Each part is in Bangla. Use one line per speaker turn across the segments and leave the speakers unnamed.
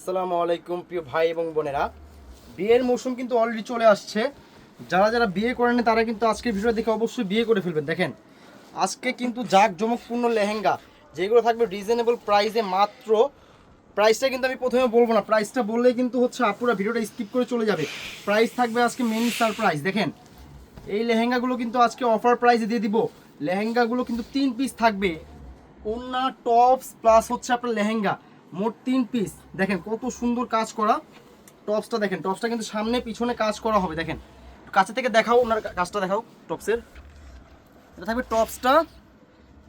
আসসালামু আলাইকুম, প্রিয় ভাই এবং বোনেরা। বিয়ের মৌসুম কিন্তু অলরেডি চলে আসছে। যারা যারা বিয়ে করেন তারা কিন্তু আজকের ভিডিও দেখে অবশ্যই বিয়ে করে ফেলবেন। দেখেন, আজকে কিন্তু জাক জমকপূর্ণ লেহেঙ্গা, যেগুলো থাকবে রিজনেবল প্রাইসে মাত্র। প্রাইসটা কিন্তু আমি প্রথমে বলব না প্রাইসটা বললেই কিন্তু হচ্ছে আপুরা ভিডিওটা স্কিপ করে চলে যাবে। প্রাইস থাকবে আজকে মেন সারপ্রাইজ দেখেন, এই লেহেঙ্গাগুলো কিন্তু আজকে অফার প্রাইসে দিয়ে দিব। লেহেঙ্গাগুলো কিন্তু তিন পিস থাকবে। ওন্না টপস প্লাস হচ্ছে আপনার লেহেঙ্গা। মোট তিন পিস দেখেন কত সুন্দর কাজ করা টপসটা দেখেন। টপসটা কিন্তু সামনে পিছনে কাজ করা হবে, দেখেন। কাছে থেকে দেখাও, ওনার কাজটা দেখাও টপসের এটা থাকবে টপসটা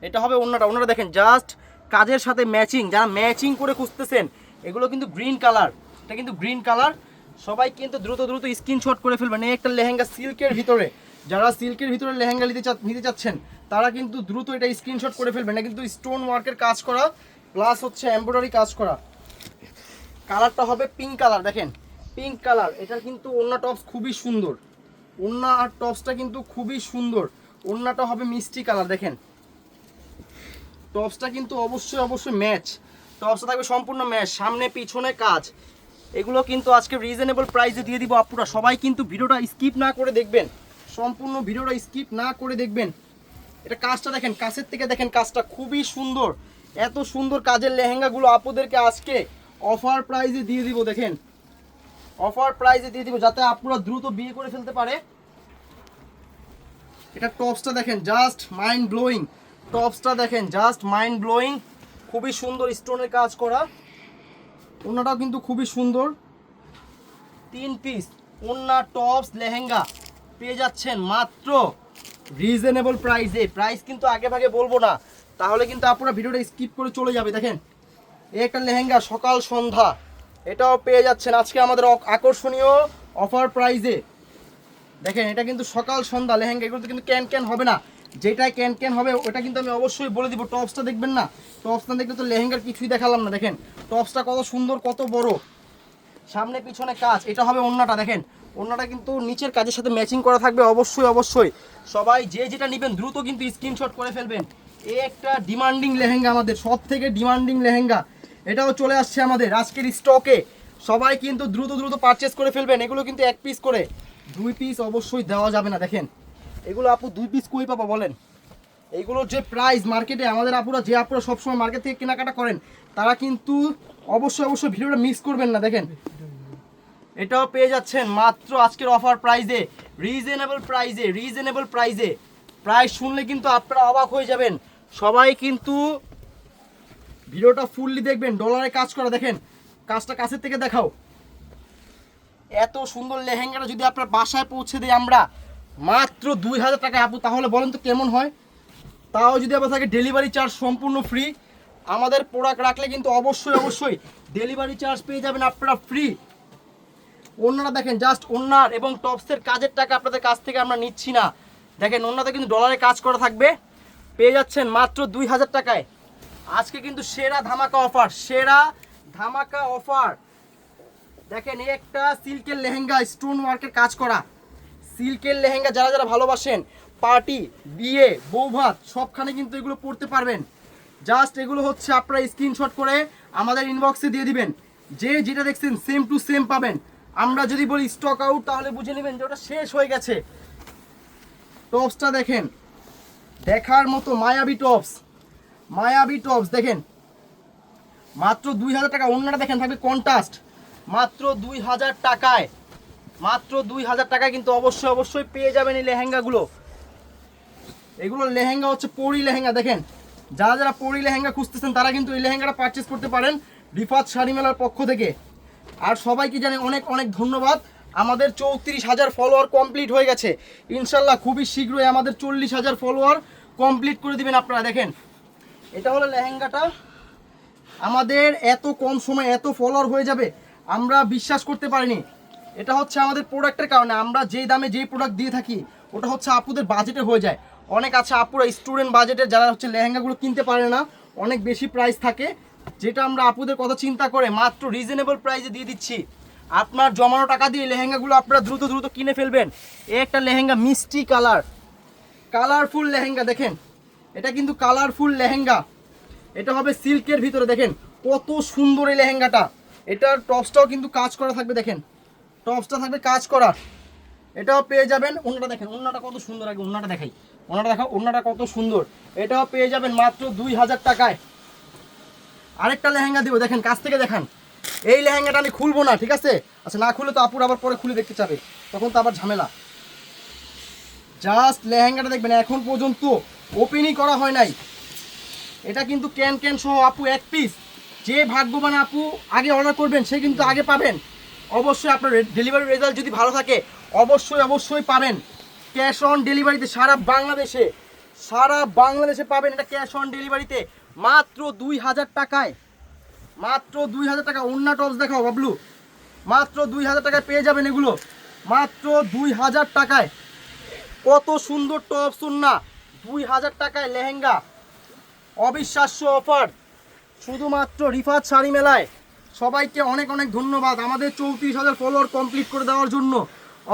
এটা হবে ওনাটা। ওনারা দেখেন জাস্ট কাজের সাথে ম্যাচিং যারা ম্যাচিং করে খুঁজতেছেন, এগুলো কিন্তু গ্রিন কালার এটা কিন্তু গ্রিন কালার সবাই কিন্তু দ্রুত দ্রুত স্ক্রিনশট করে ফেলবেন। এই একটা লেহেঙ্গা সিল্কের ভিতরে। যারা সিল্কের ভিতরে লেহেঙ্গা নিতে চা নিতে চাচ্ছেন, তারা কিন্তু দ্রুত এটা স্ক্রিনশট করে ফেলবেন। এটা কিন্তু স্টোন ওয়ার্কের কাজ করা। প্লাস হচ্ছে এমব্রয়ডারি কাজ করা। কালারটা হবে পিঙ্ক কালার দেখেন। পিঙ্ক কালার এটা কিন্তু ওন্না টপস খুবই সুন্দর। ওন্না আর টপসটা কিন্তু খুবই সুন্দর। ওন্নাটা হবে মিষ্টি কালার দেখেন। টপসটা কিন্তু অবশ্যই অবশ্যই ম্যাচ টপসটা থাকবে সম্পূর্ণ ম্যাচ সামনে, পিছনে কাজ। এগুলো কিন্তু আজকে রিজনেবল প্রাইসে দিয়ে দিব আপুরা। সবাই কিন্তু ভিডিওটা স্কিপ না করে দেখবেন। সম্পূর্ণ ভিডিওটা স্কিপ না করে দেখবেন। এটা কাজটা দেখেন, কাছের থেকে দেখেন কাজটা খুবই সুন্দর। এত সুন্দর কাজের লেহেঙ্গাগুলো আপুদেরকে আজকে অফার প্রাইজে দিয়ে দিব, দেখেন। অফার প্রাইজে দিয়ে দিব যাতে আপুরা দ্রুত বিয়ে করে ফেলতে পারে। এটা টপসটা দেখেন জাস্ট মাইন্ড ব্লোয়িং টপসটা দেখেন জাস্ট মাইন্ড ব্লোয়িং খুবই সুন্দর স্টোনের কাজ করা। ওনাটাও কিন্তু খুবই সুন্দর। তিন পিস ওন্না টপস লেহেঙ্গা। পেয়ে যাচ্ছেন মাত্র রিজনেবল প্রাইসে প্রাইস কিন্তু আগে ভাগে বলব না। তাহলে কিন্তু আপনারা ভিডিওটা স্কিপ করে চলে যাবে, দেখেন। এই একটা লেহেঙ্গা, সকাল সন্ধ্যা। এটাও পেয়ে যাচ্ছেন আজকে আমাদের আকর্ষণীয় অফার প্রাইজে দেখেন, এটা কিন্তু সকাল সন্ধ্যা, লেহেঙ্গা এগুলো কিন্তু ক্যান ক্যান হবে না। যেটাই ক্যান ক্যান হবে, ওটা কিন্তু আমি অবশ্যই বলে দিব টপসটা দেখবেন না? টপসটা দেখলে তো লেহেঙ্গার কিছুই দেখালাম না, দেখেন। টপসটা কত সুন্দর, কত বড়। সামনে পিছনে কাজ, এটা হবে অন্যটা দেখেন। অন্যটা কিন্তু নিচের কাজের সাথে ম্যাচিং করা থাকবে, অবশ্যই অবশ্যই। সবাই যে যেটা নেবেন, দ্রুত কিন্তু স্ক্রিনশট করে ফেলবেন। এই একটা ডিমান্ডিং লেহেঙ্গা আমাদের সব থেকে ডিমান্ডিং লেহেঙ্গা। এটাও চলে আসছে আমাদের, আজকের স্টকে সবাই কিন্তু দ্রুত দ্রুত পারচেস করে ফেলবেন, এগুলো কিন্তু এক পিস করে। দুই পিস অবশ্যই দেওয়া যাবে না, দেখেন। এগুলো আপু দুই পিস কই পাবো বলেন? এইগুলোর যে প্রাইস মার্কেটে আমাদের আপুরা, যে আপুরা সবসময় মার্কেট থেকে কেনাকাটা করেন, তারা কিন্তু অবশ্যই অবশ্যই ভিডিওটা মিস করবেন না, দেখেন। এটাও পেয়ে যাচ্ছেন মাত্র আজকের অফার প্রাইজে রিজনেবল প্রাইজে রিজনেবল প্রাইজে প্রাইস শুনলে কিন্তু আপনারা অবাক হয়ে যাবেন। সবাই কিন্তু ভিডিওটা ফুললি দেখবেন ডলারে কাজ করা, দেখেন, কাজটা কাছের থেকে দেখাও। এত সুন্দর লেহেঙ্গাটা যদি আপনার বাসায় পৌঁছে দিই আমরা, মাত্র দুই হাজার টাকা। আপু, তাহলে বলেন তো কেমন হয়? তাও যদি আবার থাকে ডেলিভারি চার্জ সম্পূর্ণ ফ্রি আমাদের প্রোডাক্ট রাখলে কিন্তু অবশ্যই অবশ্যই ডেলিভারি চার্জ পেয়ে যাবেন আপনারা ফ্রি অন্যরা দেখেন জাস্ট ওনার এবং টপসের কাজের টাকা আপনাদের কাছ থেকে আমরা নিচ্ছি না। দেখেন অন্যতে কিন্তু ডলারে কাজ করা থাকবে। পেয়ে যাচ্ছেন মাত্র দুই হাজার টাকায়। আজকে কিন্তু সেরা ধামাকা অফার সেরা ধামাকা অফার দেখেন, এই একটা সিল্কের লেহেঙ্গা স্টোন ওয়ার্কের কাজ করা। সিল্কের লেহেঙ্গা যারা যারা ভালোবাসেন পার্টি বিয়ে, বৌভাত, সবখানে কিন্তু এগুলো পড়তে পারবেন। জাস্ট এগুলো হচ্ছে আপনারা স্ক্রিনশট করে আমাদের ইনবক্সে দিয়ে দিবেন। যে যেটা দেখছেন সেম টু সেম পাবেন। আমরা যদি বলি স্টক আউট তাহলে বুঝে নেবেন যে ওটা শেষ হয়ে গেছে। টপসটা দেখেন। দেখার মতো মায়াবী টপস। মায়াবী টপস, দেখেন। মাত্র দুই হাজার টাকা অন্যটা দেখেন, থাকবে কন্ট্রাস্ট মাত্র দুই হাজার টাকায়, মাত্র দুই হাজার টাকায় কিন্তু অবশ্যই অবশ্যই পেয়ে যাবেন এই লেহেঙ্গাগুলো। এগুলো লেহেঙ্গা হচ্ছে পরি লেহেঙ্গা, দেখেন। যারা যারা পরি লেহেঙ্গা খুঁজতেছেন, তারা কিন্তু এই লেহেঙ্গাটা পারচেস করতে পারেন রিফাত শাড়ি মেলার পক্ষ থেকে। আর সবাইকে জানে অনেক অনেক ধন্যবাদ। আমাদের চৌত্রিশ হাজার ফলোয়ার কমপ্লিট হয়ে গেছে। ইনশাল্লাহ খুবই শীঘ্রই আমাদের চল্লিশ হাজার ফলোয়ার কমপ্লিট করে দিবেন আপনারা, দেখেন। এটা হলো লেহেঙ্গাটা। আমাদের এত কম সময় এত ফলোয়ার হয়ে যাবে, আমরা বিশ্বাস করতে পারিনি। এটা হচ্ছে আমাদের প্রোডাক্টের কারণে, আমরা যেই দামে যেই প্রোডাক্ট দিয়ে থাকি, ওটা হচ্ছে আপুদের বাজেটে হয়ে যায়। অনেক আছে আপুরা স্টুডেন্ট বাজেটের যারা হচ্ছে লেহেঙ্গাগুলো কিনতে পারে না, অনেক বেশি প্রাইস থাকে। যেটা আমরা আপুদের কথা চিন্তা করে মাত্র রিজনেবল প্রাইসে দিয়ে দিচ্ছি। আপনার জমানো টাকা দিয়ে লেহেঙ্গাগুলো আপনারা দ্রুত দ্রুত কিনে ফেলবেন। একটা লেহেঙ্গা মিষ্টি কালার। কালারফুল লেহেঙ্গা, দেখেন। এটা কিন্তু কালারফুল লেহেঙ্গা। এটা হবে সিল্কের ভিতরে, দেখেন। কত সুন্দর এই লেহেঙ্গাটা। এটার টপসটাও কিন্তু কাজ করা থাকবে, দেখেন। টপসটা থাকবে কাজ করা। এটাও পেয়ে যাবেন অন্যটা দেখেন অন্যটা কত সুন্দর আগে অন্যটা দেখাই। অন্যটা দেখাও অন্যটা কত সুন্দর। এটাও পেয়ে যাবেন মাত্র দুই হাজার টাকায়। আরেকটা লেহেঙ্গা দিব, দেখেন, কাছ থেকে দেখান। এই লেহেঙ্গাটা আমি খুলবো না, ঠিক আছে? আচ্ছা না খুলে তো আপুর আবার পরে খুলে দেখতে চাবে। তখন তো আবার ঝামেলা। জাস্ট লেহেঙ্গাটা দেখবেন, এখন পর্যন্ত ওপেনই করা হয় নাই। এটা কিন্তু ক্যান ক্যান সহ আপু এক পিস যে ভাগ্যবান আপু আগে অর্ডার করবেন, সে কিন্তু আগে পাবেন। অবশ্যই আপনার ডেলিভারি রেজাল্ট যদি ভালো থাকে, অবশ্যই অবশ্যই পাবেন। ক্যাশ অন ডেলিভারিতে সারা বাংলাদেশে সারা বাংলাদেশে পাবেন এটা ক্যাশ অন ডেলিভারিতে মাত্র দুই হাজার টাকায় মাত্র দুই হাজার টাকা অন্য টপস দেখাও বাবলু। মাত্র দুই হাজার টাকায় পেয়ে যাবেন এগুলো। মাত্র দুই হাজার টাকায়। কত সুন্দর টপস না দুই হাজার টাকায় লেহেঙ্গা। অবিশ্বাস্য অফার শুধুমাত্র রিফাত শাড়ি মেলায়। সবাইকে অনেক অনেক ধন্যবাদ আমাদের চৌত্রিশ হাজার ফলোয়ার কমপ্লিট করে দেওয়ার জন্য।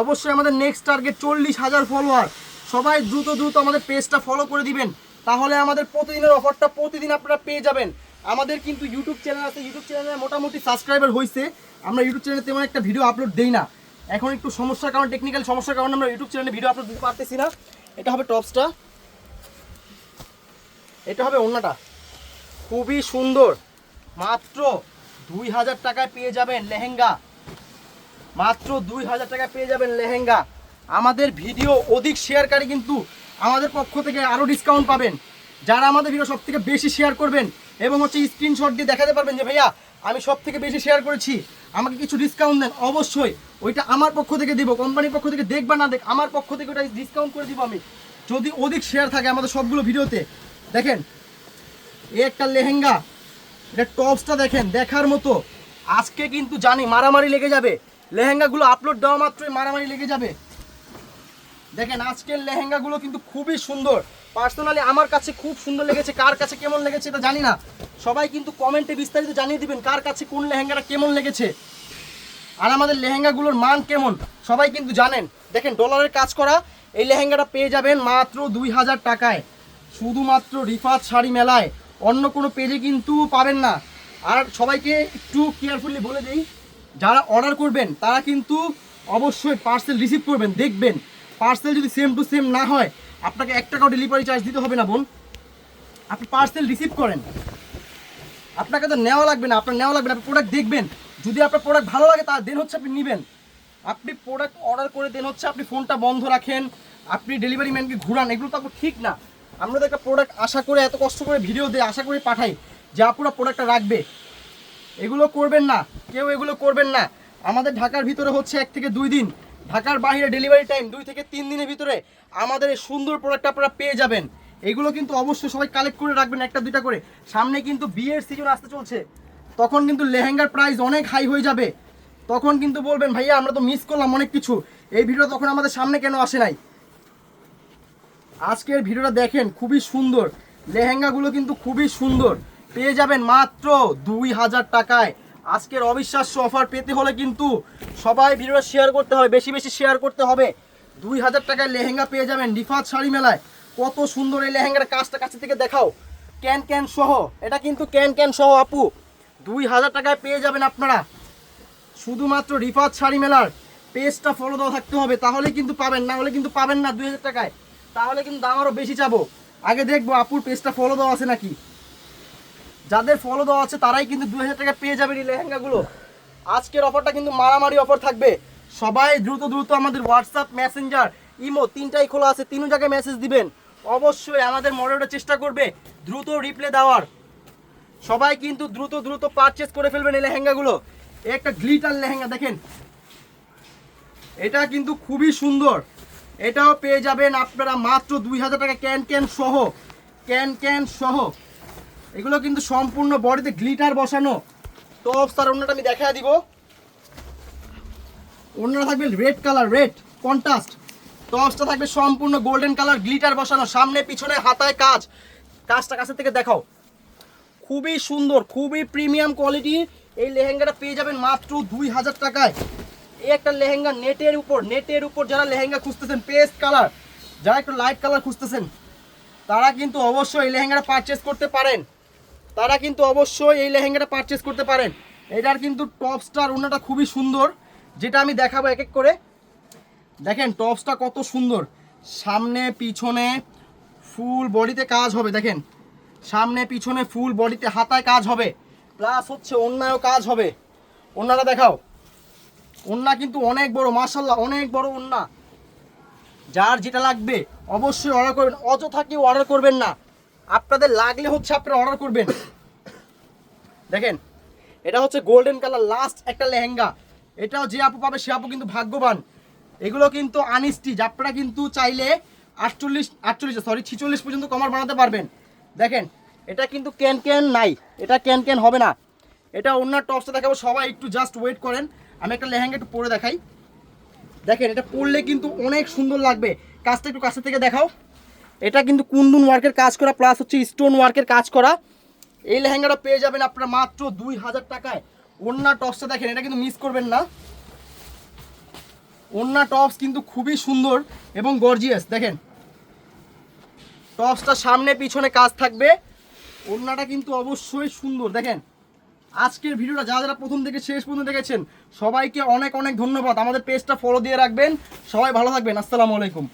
অবশ্যই আমাদের নেক্সট টার্গেট চল্লিশ হাজার ফলোয়ার সবাই দ্রুত দ্রুত আমাদের পেজটা ফলো করে দিবেন। তাহলে আমাদের প্রতিদিনের অফারটা প্রতিদিন আপনারা পেয়ে যাবেন। আমাদের কিন্তু ইউটিউব চ্যানেল আছে। ইউটিউব চ্যানেলে মোটামুটি সাবস্ক্রাইবার হয়েছে আমরা ইউটিউব চ্যানেলে তেমন একটা ভিডিও আপলোড দেই না। এখন একটু সমস্যার কারণে টেকনিক্যাল সমস্যার কারণে আমরা ইউটিউব চ্যানেলে ভিডিও আপলোড দিতে পারতেছি না। এটা হবে টপসটা এটা হবে অন্যটা খুবই সুন্দর। মাত্র দুই হাজার টাকায় পেয়ে যাবেন লেহেঙ্গা। মাত্র দুই হাজার টাকায় পেয়ে যাবেন লেহেঙ্গা। আমাদের ভিডিও অধিক শেয়ারকারী কিন্তু আমাদের পক্ষ থেকে আরও ডিসকাউন্ট পাবেন। যারা আমাদের ভিডিও সব থেকে বেশি শেয়ার করবেন এবং হচ্ছে স্ক্রিনশট দিয়ে দেখাতে পারবেন যে, ভাইয়া, আমি সব থেকে বেশি শেয়ার করেছি। আমাকে কিছু ডিসকাউন্ট দেন, অবশ্যই। ওইটা আমার পক্ষ থেকে দিব কোম্পানির পক্ষ থেকে দেখবা না দেখ, আমার পক্ষ থেকে ওটা ডিসকাউন্ট করে দিব আমি। যদি অধিক শেয়ার থাকে আমাদের সবগুলো ভিডিওতে, দেখেন এই একটা লেহেঙ্গা, এটা টপসটা দেখেন, দেখার মতো। আজকে কিন্তু জানি মারামারি লেগে যাবে। লেহেঙ্গাগুলো আপলোড দেওয়া মাত্রই মারামারি লেগে যাবে। দেখেন, আজকের লেহেঙ্গাগুলো কিন্তু খুবই সুন্দর। পার্সোনালি আমার কাছে খুব সুন্দর লেগেছে, কার কাছে কেমন লেগেছে এটা জানি না। সবাই কিন্তু কমেন্টে বিস্তারিত জানিয়ে দিবেন, কার কাছে কোন লেহেঙ্গাটা কেমন লেগেছে। আর আমাদের লেহেঙ্গাগুলোর মান কেমন, সবাই কিন্তু জানেন। দেখেন ডলারের কাজ করা, এই লেহেঙ্গাটা পেয়ে যাবেন মাত্র দুই হাজার টাকায়। শুধুমাত্র রিফাত শাড়ি মেলায়, অন্য কোনো পেজে কিন্তু পাবেন না। আর সবাইকে একটু কেয়ারফুলি বলে দিই, যারা অর্ডার করবেন, তারা কিন্তু অবশ্যই পার্সেল রিসিভ করবেন, দেখবেন। পার্সেল যদি সেম টু সেম না হয় আপনাকে এক টাকাও ডেলিভারি চার্জ দিতে হবে না, বোন। আপনি পার্সেল রিসিভ করেন। আপনাকে তো নেওয়া লাগবে না, আপনার নেওয়া লাগবে না, আপনি প্রোডাক্ট দেখবেন। যদি আপনার প্রোডাক্ট ভালো লাগে তার দেন হচ্ছে আপনি নেবেন। আপনি প্রোডাক্ট অর্ডার করে দেন হচ্ছে আপনি ফোনটা বন্ধ রাখেন, আপনি ডেলিভারি ম্যানকে ঘুরান, এগুলো তো ঠিক না। আমরা তো একটা প্রোডাক্ট আশা করে, এত কষ্ট করে ভিডিও দিয়ে আশা করে পাঠাই, যে আপুরা প্রোডাক্টটা রাখবে। এগুলো করবেন না, কেউ এগুলো করবেন না। আমাদের ঢাকার ভিতরে হচ্ছে এক থেকে দুই দিন। ঢাকার বাইরে ডেলিভারি টাইম দুই থেকে তিন দিনের ভিতরে আমাদের এই সুন্দর প্রোডাক্ট আপনারা পেয়ে যাবেন। এগুলো কিন্তু অবশ্যই সবাই কালেক্ট করে রাখবেন একটা দুইটা করে। সামনে কিন্তু বিয়ের সিজন আসতে চলছে। তখন কিন্তু লেহেঙ্গার প্রাইস অনেক হাই হয়ে যাবে। তখন কিন্তু বলবেন, ভাইয়া, আমরা তো মিস করলাম অনেক কিছু। এই ভিডিও তখন আমাদের সামনে কেন আসে নাই? আজকের ভিডিওটা দেখেন, খুবই সুন্দর। লেহেঙ্গাগুলো কিন্তু খুবই সুন্দর। পেয়ে যাবেন মাত্র দুই হাজার টাকায়। আজকের অবিশ্বাস্য অফার পেতে হলে কিন্তু সবাই ভিডিওটা শেয়ার করতে হবে, বেশি বেশি শেয়ার করতে হবে। দুই হাজার টাকায় লেহেঙ্গা পেয়ে যাবেন রিফাত শাড়ি মেলায়। কত সুন্দর এই লেহেঙ্গার কাজটা কাছে থেকে দেখাও। ক্যান ক্যান সহ, এটা কিন্তু ক্যান ক্যান সহ আপু। দুই হাজার টাকায় পেয়ে যাবেন আপনারা। শুধুমাত্র রিফাত শাড়ি মেলার পেজটা ফলো দেওয়া থাকতে হবে তাহলে কিন্তু পাবেন, না হলে কিন্তু পাবেন না দুই হাজার টাকায়। তাহলে কিন্তু দাম আরও বেশি চাবো। আগে দেখব, আপুর পেজটা ফলো দেওয়া আছে নাকি? যাদের ফলো দেওয়া আছে, তারাই কিন্তু দুই হাজার টাকা পেয়ে যাবেন এই লেহেঙ্গাগুলো। আজকের অফারটা কিন্তু মারামারি অফার থাকবে। সবাই দ্রুত দ্রুত আমাদের হোয়াটসঅ্যাপ মেসেঞ্জার ইমো তিনটাই খোলা আছে তিন জায়গায় মেসেজ দিবেন। অবশ্যই আমাদের মডেলটা চেষ্টা করবে দ্রুত রিপ্লে দেওয়ার। সবাই কিন্তু দ্রুত দ্রুত পারচেস করে ফেলবেন এই লেহেঙ্গাগুলো। একটা গ্লিটার লেহেঙ্গা, দেখেন। এটা কিন্তু খুবই সুন্দর। এটাও পেয়ে যাবেন আপনারা মাত্র দুই হাজার টাকা ক্যান ক্যান সহ। ক্যান ক্যান সহ। এগুলো কিন্তু সম্পূর্ণ বডিতে গ্লিটার বসানো। টপস তার অন্যটা আমি দেখা দিব। অন্যটা থাকবে রেড কালার, রেড কন্ট্রাস্ট। টপসটা থাকবে সম্পূর্ণ গোল্ডেন কালার, গ্লিটার বসানো। সামনে, পিছনে, হাতায় কাজ। কাজটা কাছে থেকে দেখাও। খুবই সুন্দর, খুবই প্রিমিয়াম কোয়ালিটি। এই লেহেঙ্গাটা পেয়ে যাবেন মাত্র দুই হাজার টাকায়। এই একটা লেহেঙ্গা নেটের উপর নেটের উপর যারা লেহেঙ্গা খুঁজতেছেন, পেস্ট কালার, যারা একটু লাইট কালার খুঁজতেছেন, তারা কিন্তু অবশ্যই এই লেহেঙ্গাটা পারচেস করতে পারেন। তারা কিন্তু অবশ্যই এই লেহেঙ্গাটা পারচেস করতে পারেন। এটার কিন্তু টপ স্টার ওনাটা খুবই সুন্দর, যেটা আমি দেখাবো এক এক করে। দেখেন টপসটা কত সুন্দর। সামনে, পিছনে ফুল বডিতে কাজ হবে, দেখেন। সামনে, পিছনে ফুল বডিতে হাতায় কাজ হবে। প্লাস হচ্ছে অন্যায়ও কাজ হবে। অন্যটা দেখাও। ওন্না কিন্তু অনেক বড় মার্শাল্লাহ অনেক বড় ওন্না যার যেটা লাগবে, অবশ্যই অর্ডার করবেন। অযথা কেউ অর্ডার করবেন না। আপনাদের লাগলে হচ্ছে আপনারা অর্ডার করবেন। দেখেন, এটা হচ্ছে গোল্ডেন কালার লাস্ট একটা লেহেঙ্গা। এটাও যে আপু পাবে, সে আপু কিন্তু ভাগ্যবান। এগুলো কিন্তু আনস্টিচ আপনারা কিন্তু চাইলে আটচল্লিশ আটচল্লিশ সরি ছিচল্লিশ পর্যন্ত কমার বানাতে পারবেন। দেখেন, এটা কিন্তু ক্যান ক্যান নাই, এটা ক্যান ক্যান হবে না। এটা অন্য টপসে দেখাবো, সবাই একটু জাস্ট ওয়েট করেন। আমি একটা লেহেঙ্গা একটু পরে দেখাই। দেখেন, এটা পরলে কিন্তু অনেক সুন্দর লাগবে। কাজটা একটু কাছে থেকে দেখাও। এটা কিন্তু কুন্দুন ওয়ার্কের কাজ করা প্লাস হচ্ছে স্টোন ওয়ার্কের কাজ করা। এই লেহেঙ্গাটা পেয়ে যাবেন আপনারা মাত্র দুই হাজার টাকায়। ওন্না টপসটা দেখেন, এটা কিন্তু মিস করবেন না। ওন্না টপস কিন্তু খুবই সুন্দর এবং গর্জিয়াস দেখেন। টপসটা সামনে পিছনে কাজ থাকবে। ওন্নাটা কিন্তু অবশ্যই সুন্দর, দেখেন। আজকের ভিডিওটা যারা যারা প্রথম থেকে শেষ পর্যন্ত দেখেছেন, সবাইকে অনেক অনেক ধন্যবাদ। আমাদের পেজটা ফলো দিয়ে রাখবেন। সবাই ভালো থাকবেন। আসসালামু আলাইকুম।